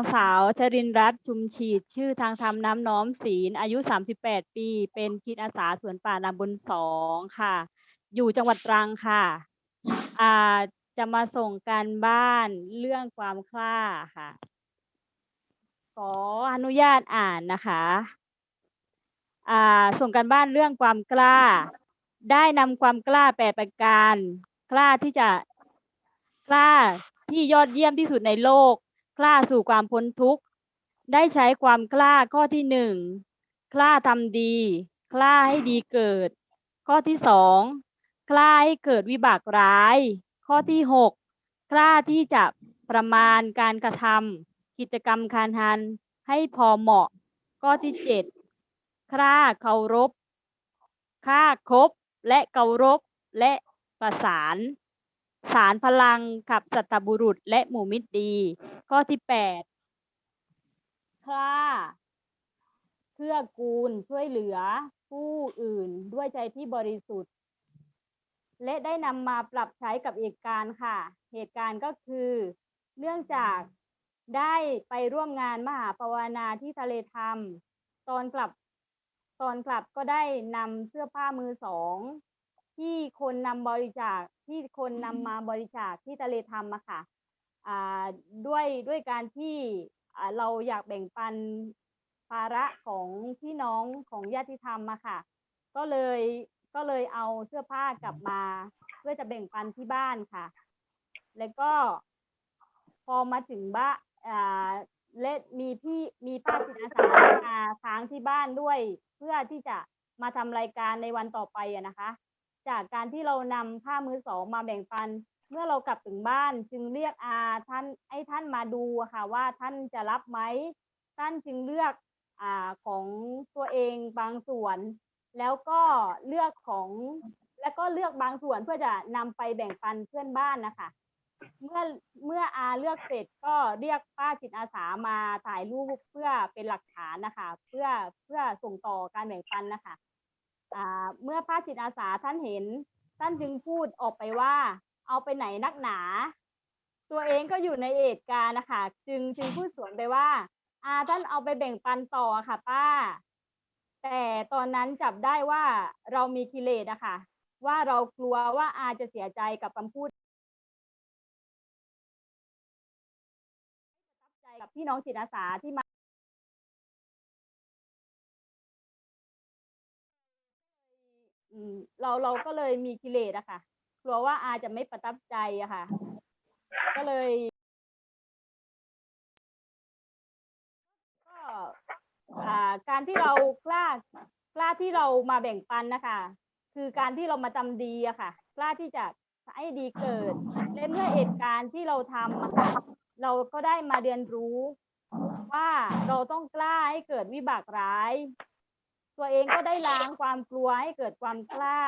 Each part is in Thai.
างสาวชรินรัตน์ชุมฉีด ชื่อทางธรรมน้ำน้อมศีล อายุ 38 ปี เป็นจิตอาสาสวนป่านาบุญสองค่ะ อยู่จังหวัดตรังค่ะอ่าจะมาส่งการบ้านเรื่องความกล้าค่ะ ขออนุญาตอ่านนะคะอ่าส่งการบ้านเรื่องความกล้า ได้นำความกล้าแปดประการ กล้าที่จะกล้าที่ยอดเยี่ยมที่สุดในโลก กล้าสู่ความพ้นทุกข์ ได้ใช้ความกล้าข้อที่หนึ่งกล้าทำดี กล้าให้ดีเกิด ข้อที่สองกล้าให้เกิดวิบากร้าย ข้อที่หกกล้าที่จะประมาณการกระทำกิจกรรมการทันให้พอเหมาะ ข้อที่เจ็ดกล้าเคารพค่าครบและเคารพและประสาน สารพลังกับสัตบุรุษและหมู่มิตรดี ข้อที่แปดกล้าเพื่อกูลช่วยเหลือผู้อื่นด้วยใจที่บริสุทธิ์ และได้นำมาปรับใช้กับเหตุการณ์ค่ะ เหตุการณ์ก็คือเนื่องจากได้ไปร่วมงานมหาปวารณาที่ทะเลธรรม ตอนกลับ ตอนกลับก็ได้นำเสื้อผ้ามือสอง ที่คนนำบริจาคที่คนนำมาบริจาคที่ทะเลธรรมอะค่ะอ่าด้วยด้วยการที่เราอยากแบ่งปันภาระของพี่น้องของญาติธรรมอะค่ะ ก็เลยก็เลยเอาเสื้อผ้ากลับมา เพื่อจะแบ่งปันที่บ้านค่ะ แล้วก็พอมาถึงบ้านอ่าและมีพี่มีป้าจิตอาสามาค้างที่บ้านด้วย เพื่อที่จะมาทำรายการในวันต่อไปอะนะคะ จากการที่เรานำผ้ามือสองมาแบ่งปัน เมื่อเรากลับถึงบ้าน จึงเรียกอาท่านให้ท่านมาดูค่ะว่าท่านจะรับไหมท่านจึงเลือกอ่าของตัวเองบางส่วน แล้วก็เลือกของ แล้วก็เลือกบางส่วนเพื่อจะนำไปแบ่งปันเพื่อนบ้านนะคะเมื่อเมื่ออาเลือกเสร็จก็เรียกป้าจิตอาสามาถ่ายรูปเพื่อเป็นหลักฐานนะคะ เพื่อเพื่อส่งต่อการแบ่งปันนะคะ เมื่อพระจิตอาสาท่านเห็น ท่านจึงพูดออกไปว่า เอาไปไหนนักหนา ตัวเองก็อยู่ในเหตุการณ์นะคะจึงจึงพูดสวนไปว่า อาท่านเอาไปแบ่งปันต่อค่ะ ป้า แต่ตอนนั้นจับได้ว่าเรามีกิเลสอะค่ะ ว่าเรากลัวว่าอาจะเสียใจกับคำพูดกับพี่น้องจิตอาสาที่ เราเราก็เลยมีกิเลสอะค่ะ กลัวว่าอาจะไม่ประทับใจอะค่ะ ก็เลย ก็อ่าการที่เรากล้ากล้าที่เรามาแบ่งปันนะคะ คือการที่เรามาทำดีอะค่ะ กล้าที่จะให้ดีเกิดและเมื่อเหตุการณ์ที่เราทำอะค่ะเราก็ได้มาเรียนรู้ว่าเราต้องกล้าให้เกิดวิบากร้าย ตัวเองก็ได้ล้างความกลัวให้เกิดความกล้า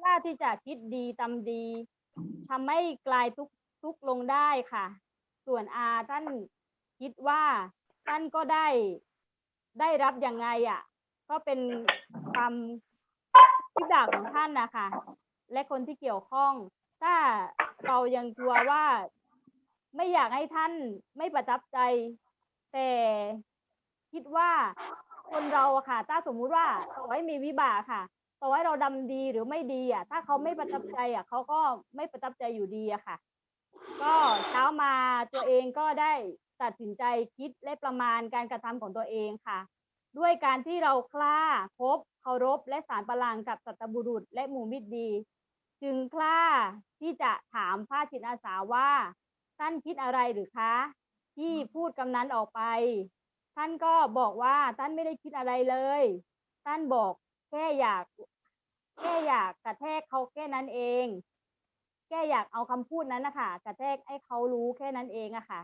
กล้าที่จะคิดดีทำดีทำให้กลายทุกข์ทุกข์ลงได้ค่ะ ส่วนอาท่านคิดว่าท่านก็ได้ได้รับยังไงอะ ก็เป็นความคิดด่าของท่านนะคะและคนที่เกี่ยวข้อง ถ้าเรายังกลัวว่าไม่อยากให้ท่านไม่ประทับใจ แต่คิดว่า คนเราอะค่ะ ถ้าสมมุติว่าต่อให้มีวิบากค่ะ ต่อให้เราดำดีหรือไม่ดีอะถ้าเขาไม่ประทับใจอะเขาก็ไม่ประทับใจอยู่ดีอะค่ะ ก็เช้ามาตัวเองก็ได้ตัดสินใจคิดและประมาณการกระทำของตัวเองค่ะ ด้วยการที่เรากล้าคบเคารพ และสารประลางกับสัตบุรุษ และหมู่มิตรดี จึงกล้าที่จะถามพระจิตอาสาว่าท่านคิดอะไรหรือคะ ที่พูดคำนั้นออกไป ท่านก็บอกว่าท่านไม่ได้คิดอะไรเลย ท่านบอกแค่อยากแค่อยากกระแทกเขาแค่นั้นเอง แค่อยากเอาคำพูดนั้นนะคะกระแทกให้เขารู้แค่นั้นเองอะค่ะ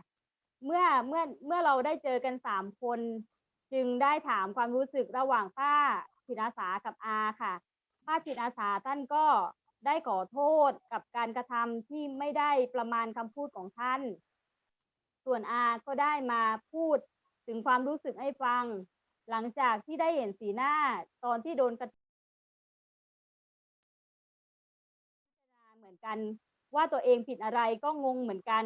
เมื่อเมื่อเมื่อเราได้เจอกันสามคน จึงได้ถามความรู้สึกระหว่างป้าจิตอาสากับอาค่ะ ป้าจิตอาสาท่านก็ได้ขอโทษกับการกระทำที่ไม่ได้ประมาณคำพูดของท่าน ส่วนอาก็ได้มาพูด ถึงความรู้สึกให้ฟัง หลังจากที่ได้เห็นสีหน้าตอนที่โดนกระเหมือนกัน ว่าตัวเองผิดอะไรก็งงเหมือนกัน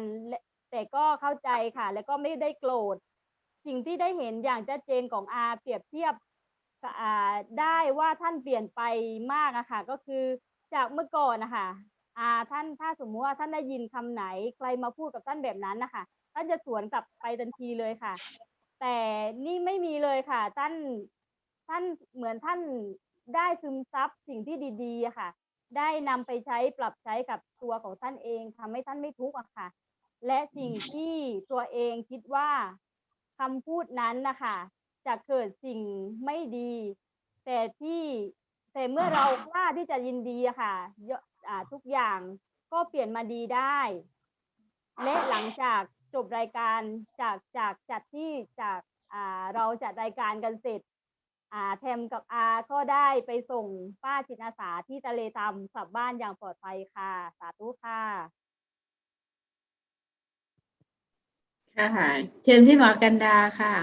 แต่ก็เข้าใจค่ะ แล้วก็ไม่ได้โกรธสิ่งที่ได้เห็นอย่างชัดเจนของอาเปรียบเทียบได้ว่าท่านเปลี่ยนไปมากอะค่ะ ก็คือจากเมื่อก่อนนะคะอาท่านถ้าสมมุติว่าท่านได้ยินคำไหน ใครมาพูดกับท่านแบบนั้นนะคะท่านจะสวนกลับไปทันทีเลยค่ะ แต่นี่ไม่มีเลยค่ะ ท่านท่านเหมือนท่านได้ซึมซับสิ่งที่ดีๆค่ะ ได้นำไปใช้ปรับใช้กับตัวของท่านเองทำให้ท่านไม่ทุกข์อะค่ะ และสิ่งที่ตัวเองคิดว่าคำพูดนั้นนะคะจะเกิดสิ่งไม่ดี แต่ที่แต่เมื่อเรากล้าที่จะยินดีอะค่ะทุกอย่างก็เปลี่ยนมาดีได้ และหลังจาก จบรายการจากจากจัดที่จากอ่าเราจัดรายการกันเสร็จอ่าแทมกับอาก็ได้ไปส่งป้าจิตอาสาที่ทะเลตำกลับบ้านอย่างปลอดภัยค่ะ สาธุค่ะค่ะเชิญพี่หมอกันดาค่ะ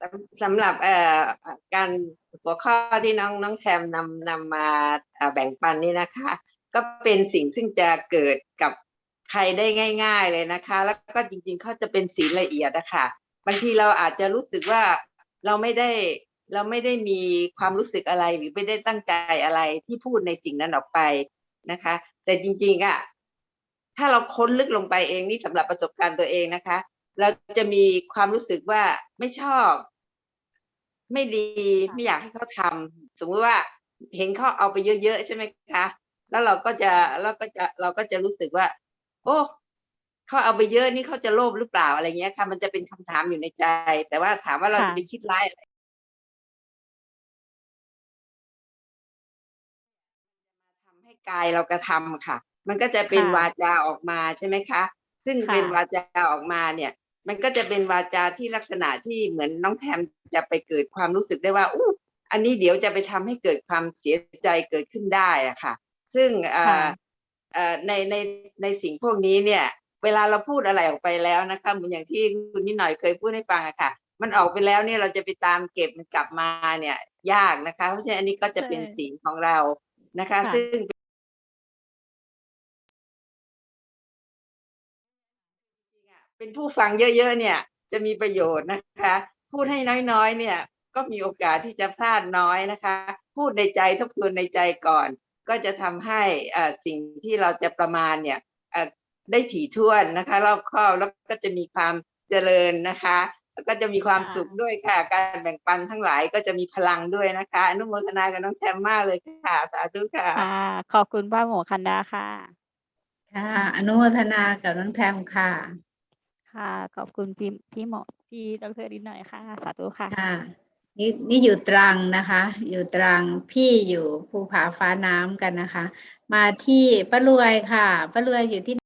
สำสำหรับเอ่อการหัวข้อที่น้องน้องแทมนำนำมาเอ่อแบ่งปันนี่นะคะ ก็เป็นสิ่งซึ่งจะเกิดกับใครได้ง่าย ๆเลยนะคะ แล้วก็จริงๆเขาจะเป็นสีละเอียดนะคะบางทีเราอาจจะรู้สึกว่าเราไม่ได้เราไม่ได้มีความรู้สึกอะไรหรือไม่ได้ตั้งใจอะไรที่พูดในสิ่งนั้นออกไปนะคะ แต่จริงๆอะถ้าเราค้นลึกลงไปเองนี่สำหรับประสบการณ์ตัวเองนะคะ เราจะมีความรู้สึกว่าไม่ชอบ ไม่ดีไม่อยากให้เขาทำสมมติว่าเห็นเขาเอาไปเยอะๆใช่ไหมคะ แล้วเราก็จะเราก็จะเราก็จะรู้สึกว่า โอ้เขาเอาไปเยอะนี่เขาจะโลภหรือเปล่าอะไรเงี้ยค่ะ มันจะเป็นคำถามอยู่ในใจ แต่ว่าถามว่าเราค่ะจะไปคิดร้ายอะไรทำให้กายเรากระทำค่ะ มันก็จะเป็นค่ะวาจาออกมาใช่ไหมคะ ซึ่งค่ะเป็นวาจาออกมาเนี่ย มันก็จะเป็นวาจาที่ลักษณะที่เหมือนน้องแทมจะไปเกิดความรู้สึกได้ว่าอู้อันนี้เดี๋ยวจะไปทำให้เกิดความเสียใจเกิดขึ้นได้อะค่ะ ซึ่งเอ่อค่ะเอ่อในในในสิ่งพวกนี้เนี่ย เวลาเราพูดอะไรออกไปแล้วนะคะเหมือนอย่างที่คุณนิดหน่อยเคยพูดให้ฟังอะค่ะ มันออกไปแล้วเนี่ยเราจะไปตามเก็บมันกลับมาเนี่ย ยากนะคะ เพราะฉะนั้นอันนี้ก็จะเป็นใช่สิ่งของเรานะคะค่ะซึ่งเป็นผู้ฟังเยอะๆเนี่ย จะมีประโยชน์นะคะ พูดให้น้อยๆ เนี่ยก็มีโอกาสที่จะพลาดน้อยนะคะ พูดในใจทบทวนในใจก่อน ก็จะทำให้อ่าสิ่งที่เราจะประมาณเนี่ยอ่าได้ถี่ถ้วนนะคะรอบคอบแล้วก็จะมีความเจริญนะคะแล้วก็จะมีความค่ะสุขด้วยค่ะ การแบ่งปันทั้งหลายก็จะมีพลังด้วยนะคะอนุโมทนากับน้องแทมมากเลยค่ะสาธุค่ะค่ะ ขอบคุณป้าหมอคันดาค่ะ ค่ะอนุโมทนากับน้องแทมค่ะ ค่ะ ขอบคุณพี่พี่หมอพี่ดรดินหน่อยค่ะ สาธุค่ะค่ะ นี่นี่อยู่ตรังนะคะ อยู่ตรังพี่อยู่ภูผาฟ้าน้ำกันนะคะ มาที่ป้ารวยค่ะป้ารวยอยู่ที่